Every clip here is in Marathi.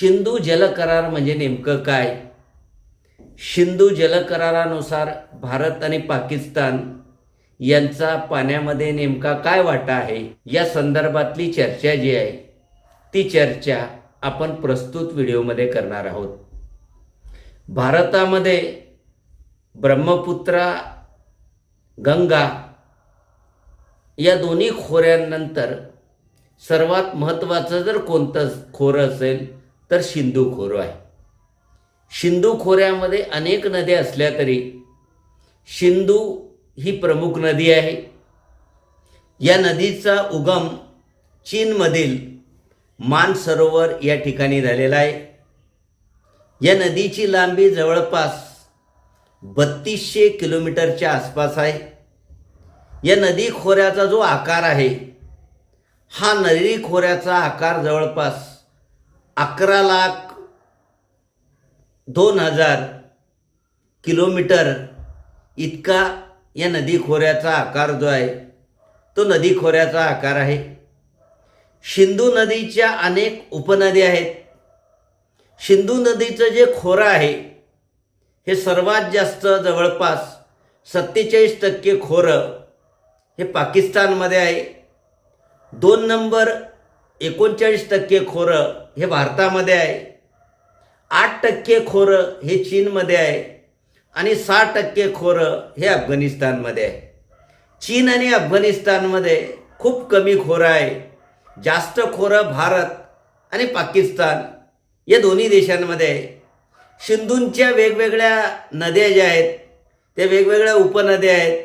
सिंधू जल करार म्हणजे नेमकं काय? सिंधू जल करारानुसार भारत आणि पाकिस्तान यांचा पाण्यामध्ये नेमका काय वाटा आहे? या संदर्भातली चर्चा जी आहे ती चर्चा आपण प्रस्तुत व्हिडिओमध्ये करणार आहोत. भारतामध्ये ब्रह्मपुत्रा गंगा या दोन्ही खोऱ्यांनंतर सर्वात महत्त्वाचं जर कोणतं खोरं असेल तर सिंधू खोरं आहे. सिंधू खोऱ्यामध्ये अनेक नद्या असल्या तरी सिंधू ही प्रमुख नदी आहे. या नदीचा उगम चीनमधील मानसरोवर या ठिकाणी झालेला आहे. या नदीची लांबी जवळपास बत्तीसशे किलोमीटरच्या आसपास आहे. या नदी खोऱ्याचा जो आकार आहे हा नदी खोऱ्याचा आकार जवळपास अकरा लाख दोन हजार किलोमीटर इतका या नदी खोऱ्याचा आकार जो आहे तो नदी खोऱ्याचा आकार आहे. सिंधू नदीच्या अनेक उपनद्या आहेत. सिंधू नदीचं जे खोरं आहे हे सर्वात जास्त जवळपास सत्तेचाळीस टक्के खोरं हे पाकिस्तानमध्ये आहे. दोन नंबर एकोणचाळीस टक्के खोरं हे भारतामध्ये आहे. आठ टक्के खोरं हे चीनमध्ये आहे. आणि सहा टक्के खोरं हे अफगाणिस्तानमध्ये आहे. चीन आणि अफगाणिस्तानमध्ये खूप कमी खोरं आहे. जास्त खोरं भारत आणि पाकिस्तान या दोन्ही देशांमध्ये आहे. सिंधूंच्या वेगवेगळ्या नद्या ज्या आहेत त्या वेगवेगळ्या उपनद्या आहेत.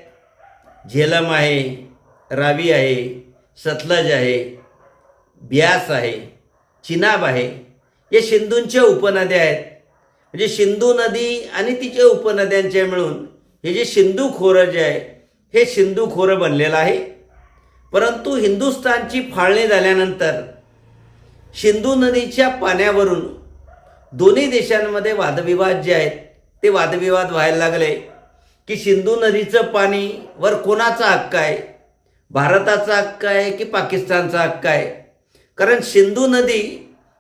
झेलम आहे रावी आहे सतलज आहे ब्यास आहे चिनाब आहे. या सिंधूंच्या उपनद्या आहेत. म्हणजे सिंधू नदी आणि तिच्या उपनद्यांच्या मिळून हे जे सिंधू खोरं जे आहे हे सिंधू खोरं बनलेलं आहे. परंतु हिंदुस्थानची फाळणी झाल्यानंतर सिंधू नदीच्या पाण्यावरून दोन्ही देशांमध्ये वादविवाद जे आहेत ते वादविवाद व्हायला लागले की सिंधू नदीचं पाणी वर कोणाचा हक्क आहे? भारताचा हक्क आहे की पाकिस्तानचा हक्क आहे? कारण सिंधू नदी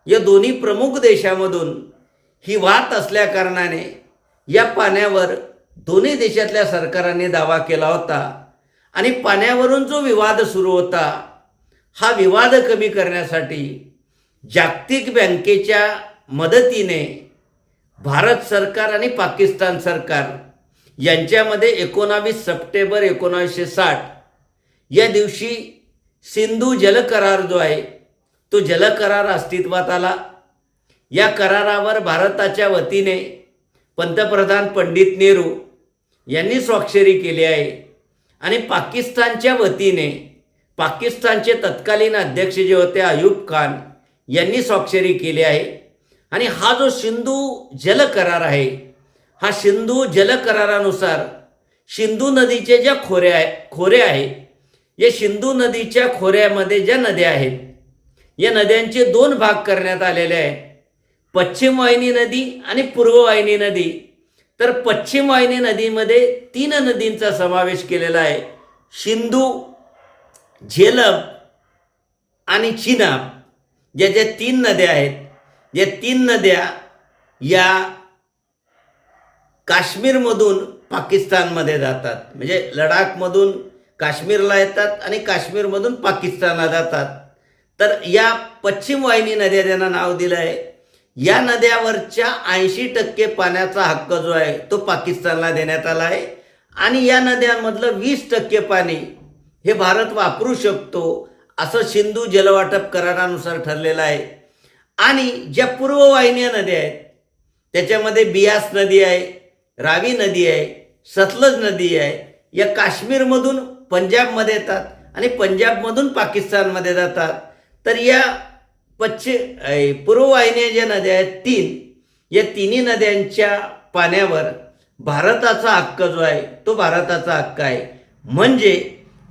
या दोन्ही प्रमुख देशामधून ही वाहत असल्या कारणाने या पाण्यावर दोन्ही देशातल्या सरकारांनी दावा केला होता. आणि पाण्यावरून जो विवाद सुरू होता हा विवाद कमी करण्यासाठी जागतिक बँकेच्या मदतीने भारत सरकार आणि पाकिस्तान सरकार यांच्यामध्ये एकोणावीस सप्टेंबर एकोणावीसशे साठ या दिवशी सिंधू जलकरार जो आहे तो जलकरार अस्तित्वात आला. या करारावर भारताच्या वतीने पंतप्रधान पंडित नेहरू यांनी स्वाक्षरी केली आहे. आणि पाकिस्तानच्या वतीने पाकिस्तानचे तत्कालीन अध्यक्ष जे होते अयूब खान यांनी स्वाक्षरी केली आहे. आणि हा जो सिंधू जल करार आहे हा सिंधू जल करारानुसार सिंधू नदीचे ज्या खोऱ्या आहे खोरे आहे या सिंधू नदीच्या खोऱ्यामध्ये ज्या नद्या आहेत या नद्यांचे दोन भाग करण्यात आलेले आहे पश्चिम वाहिनी नदी आणि पूर्व वाहिनी नदी. तर पश्चिम वाहिनी नदीमध्ये तीन नदींचा समावेश केलेला आहे. सिंधू झेलम आणि चिनाब. ज्या ज्या तीन नद्या आहेत या तीन नद्या या काश्मीरमधून पाकिस्तानमध्ये जातात. म्हणजे लडाखमधून काश्मीरला येतात आणि काश्मीरमधून पाकिस्तानला जातात. तर या पश्चिम वाहिनी नद्या ज्यांना नाव दिलं आहे या नद्यावरच्या ऐंशी टक्के पाण्याचा हक्क जो आहे तो पाकिस्तानला देण्यात आला आहे. आणि या नद्यांमधलं वीस टक्के पाणी हे भारत वापरू शकतो असं सिंधू जलवाटप करारानुसार ठरलेलं आहे. आणि ज्या पूर्व वाहिन्या नद्या आहेत त्याच्यामध्ये बियास नदी आहे रावी नदी आहे सतलज नदी आहे या काश्मीरमधून पंजाबमध्ये येतात आणि पंजाबमधून पाकिस्तानमध्ये जातात. तर या पश्चिम पूर्व वाहिन्या ज्या नद्या आहेत तीन या तिन्ही नद्यांच्या पाण्यावर भारताचा हक्क जो आहे तो भारताचा हक्क आहे. म्हणजे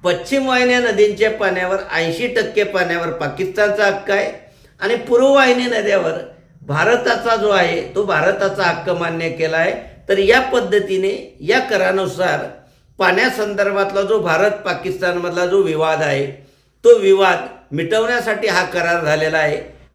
पश्चिम वाहिन्या नदींच्या पाण्यावर ऐंशी टक्के पाण्यावर पाकिस्तानचा हक्क आहे आणि पूर्व वाहिनी नद्यावर भारताचा जो आहे तो भारताचा हक्क मान्य केला आहे. तर या पद्धतीने या करानुसार पाण्यासंदर्भातला जो भारत पाकिस्तानमधला जो विवाद आहे तो विवाद मिटवण्यासाठी हा करार झालेला आहे.